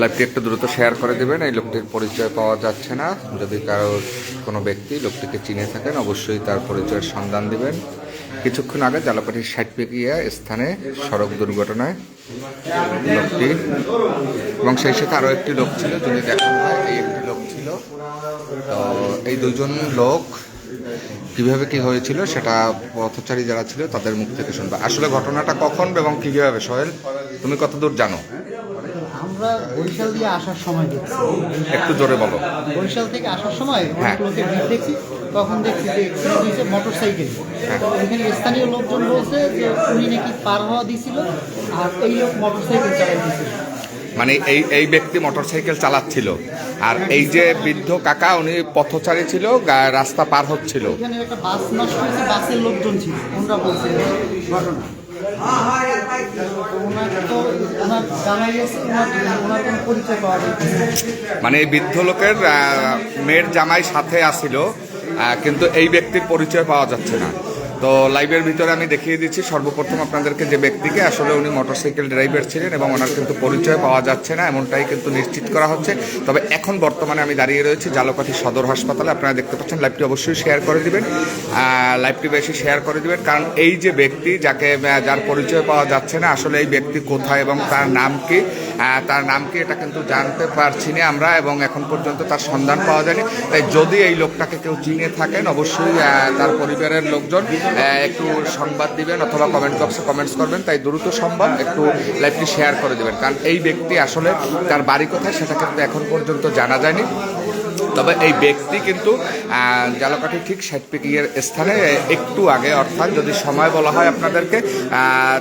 লাইভটি একটু দ্রুত শেয়ার করে দেবেন, এই লোকটির পরিচয় পাওয়া যাচ্ছে না। যদি কারও কোনো ব্যক্তি লোকটিকে চিনে থাকেন, অবশ্যই তার পরিচয়ের সন্ধান দেবেন। কিছুক্ষণ আগে জালাপাটির ষাট পেকিয়া স্থানে সড়ক দুর্ঘটনায় লোকটি এবং সেই সাথে আরও একটি লোক ছিল, যদি দেখানো হয় এই একটি লোক ছিল। তো এই দুজন লোক কীভাবে কি হয়েছিল সেটা পথচারী যারা ছিল তাদের মুখ থেকে শুনবে। আসলে ঘটনাটা কখন এবং কীভাবে, সোহেল, তুমি কতদূর জানো? আমরা বরিশাল দিয়ে আসার সময় দেখছি। একটু জোরে বলো। বরিশাল থেকে আসার সময় হ্যাঁ। অনেক লোকের ভিড় দেখছি তখন দেখছি যে অ্যাক্সিডেন্ট হয়েছে মোটর সাইকেল। এখানে স্থানীয় লোকজন বলছে যে উনি নাকি পার হওয়া দিছিল আর এই লোক মোটর সাইকেল চালাই দিছিল। মানে এই এই ব্যক্তি মোটরসাইকেল চালাচ্ছিল। আর এই যে বৃদ্ধ কাকা উনি পথচারী ছিল রাস্তা পার হচ্ছিল। এখানে একটা বাস নষ্ট হয়েছে বাসের লোকজন ছিল। ওনারা বলছে ঘটনা। যাচ্ছে না। মানে এই বৃদ্ধ লোকের মেয়ের জামাই সাথে আসিল কিন্তু এই ব্যক্তির পরিচয় পাওয়া যাচ্ছে না তো লাইভের ভিতরে আমি দেখিয়ে দিচ্ছি, সর্বপ্রথম আপনাদেরকে যে ব্যক্তিকে, আসলে উনি মোটরসাইকেল ড্রাইভার ছিলেন এবং ওনার কিন্তু পরিচয় পাওয়া যাচ্ছে না, এমনটাই কিন্তু নিশ্চিত করা হচ্ছে। তবে এখন বর্তমানে আমি দাঁড়িয়ে রয়েছি জালকাঠি সদর হাসপাতালে, আপনারা দেখতে পাচ্ছেন লাইভটি অবশ্যই শেয়ার করে দিবেন। লাইভটি বেশি শেয়ার করে দিবেন, কারণ এই যে ব্যক্তি, যাকে যার পরিচয় পাওয়া যাচ্ছে না, আসলে এই ব্যক্তি কোথায় এবং তার নাম কি তার নাম কি এটা কিন্তু জানতে পারছি না আমরা এবং এখন পর্যন্ত তার সন্ধান পাওয়া যায়নি। তাই যদি এই লোকটাকে কেউ চিনে থাকেন, অবশ্যই তার পরিবারের লোকজন একটু সংবাদ দিবেন অথবা কমেন্ট বক্সে কমেন্টস করবেন। তাই দ্রুত সংবাদ একটু লাইভটি শেয়ার করে দেবেন। কারণ এই ব্যক্তি আসলে তার বাড়ি কোথায় সেটা কিন্তু এখন পর্যন্ত জানা যায়নি। তবে এই ব্যক্তি কিন্তু জালকাঠি ঠিক ষাট পিকিয়ের স্থানে একটু আগে, অর্থাৎ যদি সময় বলা হয় আপনাদেরকে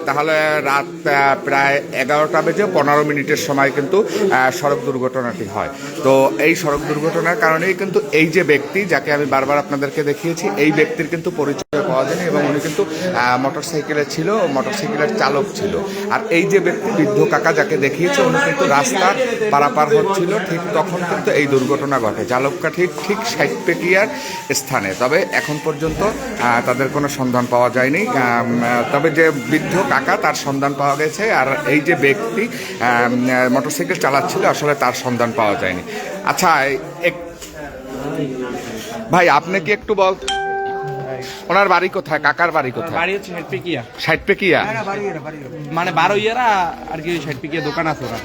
তাহলে রাত প্রায় এগারোটা বেজে পনেরো মিনিটের সময় কিন্তু সড়ক দুর্ঘটনাটি হয়। তো এই সড়ক দুর্ঘটনার কারণেই কিন্তু এই যে ব্যক্তি, যাকে আমি বারবার আপনাদেরকে দেখিয়েছি, এই ব্যক্তির কিন্তু পরিচয় পাওয়া যায়নি এবং উনি কিন্তু মোটর সাইকেলে ছিল মোটর সাইকেলের চালক ছিল। আর এই যে ব্যক্তি, বৃদ্ধ কাকা যাকে দেখিয়েছে, উনি কিন্তু রাস্তা পারাপার হচ্ছিল, ঠিক তখন কিন্তু এই দুর্ঘটনা ঘটে। জালককাঠির ঠিক ষাট পেটিয়ার স্থানে। তবে এখন পর্যন্ত তাদের কোনো সন্ধান পাওয়া যায়নি। তবে যে বৃদ্ধ কাকা, তার সন্ধান পাওয়া গেছে, আর এই যে ব্যক্তি মোটরসাইকেল চালাচ্ছিল, আসলে তার সন্ধান পাওয়া যায়নি। আচ্ছা ভাই, আপনি কি একটু বল ওনার বাড়ি কোথায়? কাকার বাড়ি কোথায়? বাড়ি হচ্ছে ষাট পিকিয়া ষাট পেকিয়া মানে বারো ইয়ারা আর কি ষাট পিকিয়া দোকান আছে ওরা।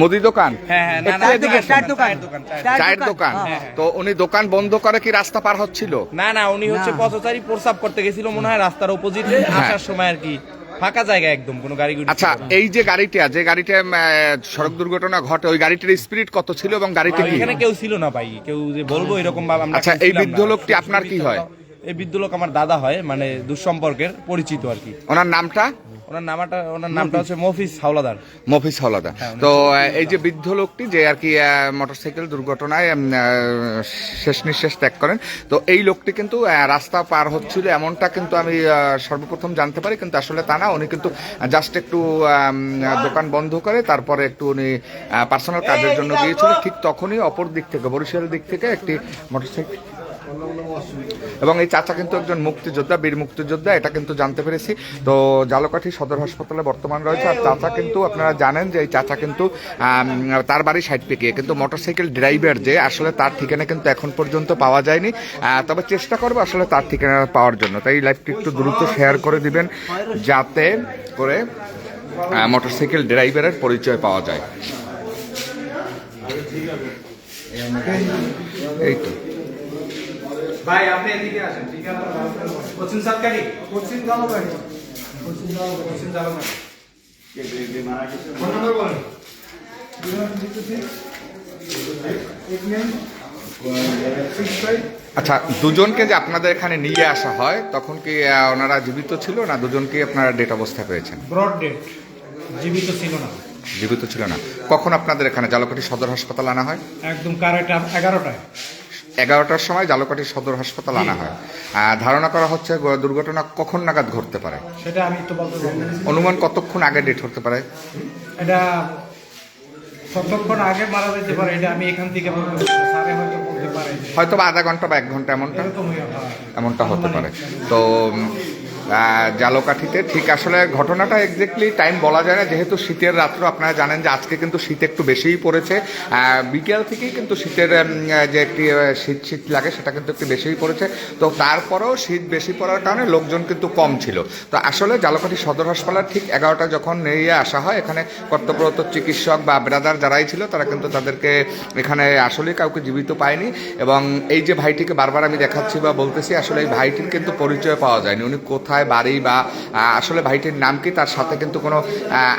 মুদি দোকান? হ্যাঁ হ্যাঁ চায়ের দোকান চায়ের দোকান হ্যাঁ, হ্যাঁ। তো উনি দোকান বন্ধ করে কি রাস্তা পার হচ্ছিল? না না উনি হচ্ছে পথচারী প্রসাব করতে গেছিল মনে হয় রাস্তার অপোজিটে আসার সময় আর কি। ফাঁকা জায়গা একদম কোনো গাড়ি গুড়ি আচ্ছা এই যে গাড়িটা যে গাড়িটা আহ, সড়ক দুর্ঘটনা ঘটে ওই গাড়িটার স্পিড কত ছিল এবং গাড়িটা কি? এখানে কেউ ছিল না ভাই। কেউ যে বলব এরকম ভাবে আমরা আচ্ছা, এই বৃদ্ধ লোকটি আপনার কি হয়? এই বৃদ্ধ লোক আমার দাদা হয় মানে দুঃসম্পর্কের পরিচিত আর কি। ওনার নামটা? ওনার নামটা ওনার নামটা হচ্ছে মফিজ হাওলাদার। মফিস হলাদা হ্যাঁ, তো এই যে বৃদ্ধ লোকটি যে আর কি মোটরসাইকেল দুর্ঘটনায় শেষ নিঃশ্বাস ত্যাগ করেন তো এই লোকটি কিন্তু রাস্তা পার হচ্ছিল এমনটা কিন্তু আমি সর্বপ্রথম জানতে পারি কিন্তু আসলে তা না। উনি কিন্তু জাস্ট একটু দোকান বন্ধ করে তারপরে একটু উনি পার্সোনাল কাজের জন্য গিয়েছিল। ঠিক তখনই অপর দিক থেকে বরিশাল দিক থেকে একটি মোটরসাইকেল এবং এই চাচা কিন্তু একজন মুক্তিযোদ্ধা, বীর মুক্তিযোদ্ধা, এটা কিন্তু জানতে পেরেছি। তো জালকাঠি সদর হাসপাতালে বর্তমান রয়েছে। আর চাচা কিন্তু আপনারা জানেন যে এই চাচা কিন্তু তার বাড়ি সাইড পেকিয়ে, কিন্তু মোটরসাইকেল ড্রাইভার যে, আসলে তার ঠিকানা কিন্তু এখন পর্যন্ত পাওয়া যায়নি। তবে চেষ্টা করব আসলে তার ঠিকানা পাওয়ার জন্য। তাই লাইভটি একটু দ্রুত শেয়ার করে দিবেন, যাতে করে মোটরসাইকেল ড্রাইভারের পরিচয় পাওয়া যায়। এই তো। ভাই আপনি এদিকে আসেন ঠিক আছে? কোচিং সরকারি? কোচিং জানো ভাই কোচিং জানো কোচিং জানো ফোন নাম্বার বলেন। আচ্ছা দুজনকে যে আপনাদের এখানে নিয়ে আসা হয় তখন কি ওনারা জীবিত ছিল না? দুজনকে আপনারা ডেট অবস্থায় পেয়েছেন? ব্রড ডেট জীবিত ছিল না। জীবিত ছিল না। কখন আপনাদের এখানে জালকাঠি সদর হাসপাতাল আনা হয়? একদম কারেক্ট এগারোটায়। এগারোটার সময় জালুকাটি সদর হাসপাতাল আনা হয়। ধারণা করা হচ্ছে দুর্ঘটনা কখন নাগাদ ঘটতে পারে? সেটা আমি তো বলতে অনুমান কতক্ষণ আগে ডেট হতে পারে? এটা কতক্ষণ আগে মারা যেতে পারে এটা আমি এখান থেকে হয়তো আধা ঘণ্টা বা এক ঘণ্টা এমনটা। এমনটা হতে পারে। তো জালকাঠিতে। ঠিক আসলে ঘটনাটা এক্স্যাক্টলি টাইম বলা যায় না, যেহেতু শীতের রাত্র, আপনারা জানেন যে আজকে কিন্তু শীত একটু বেশিই পড়েছে। বিকেল থেকেই কিন্তু শীতের যে একটি শীত শীত লাগে, সেটা কিন্তু একটু বেশিই পড়েছে। তো তারপরেও শীত বেশি পড়ার কারণে লোকজন কিন্তু কম ছিল। তো আসলে জালকাঠি সদর হাসপাতাল ঠিক এগারোটা যখন নিয়ে আসা হয়, এখানে কর্তব্যরত চিকিৎসক বা ব্রাদার যারাই ছিল, তারা কিন্তু তাদেরকে এখানে আসলে কাউকে জীবিত পায়নি। এবং এই যে ভাইটিকে বারবার আমি দেখাচ্ছি বা বলতেছি, আসলে এই ভাইটির কিন্তু পরিচয় পাওয়া যায়নি। উনি কোথায় বাড়ি বা আসলে ভাইটির নাম কি, তার সাথে কিন্তু কোনো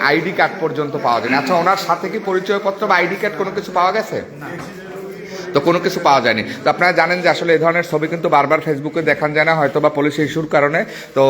আইডি কার্ড পর্যন্ত পাওয়া যায়নি। আচ্ছা ওনার সাথে কি পরিচয়পত্র বা আইডি কার্ড কোনো কিছু পাওয়া গেছে? তো কোনো কিছু পাওয়া যায়নি। তো আপনারা জানেন যে আসলে এই ধরনের ছবি কিন্তু বারবার ফেসবুকে দেখান যায় না হয়তো বা পুলিশ ইস্যুর কারণে। তো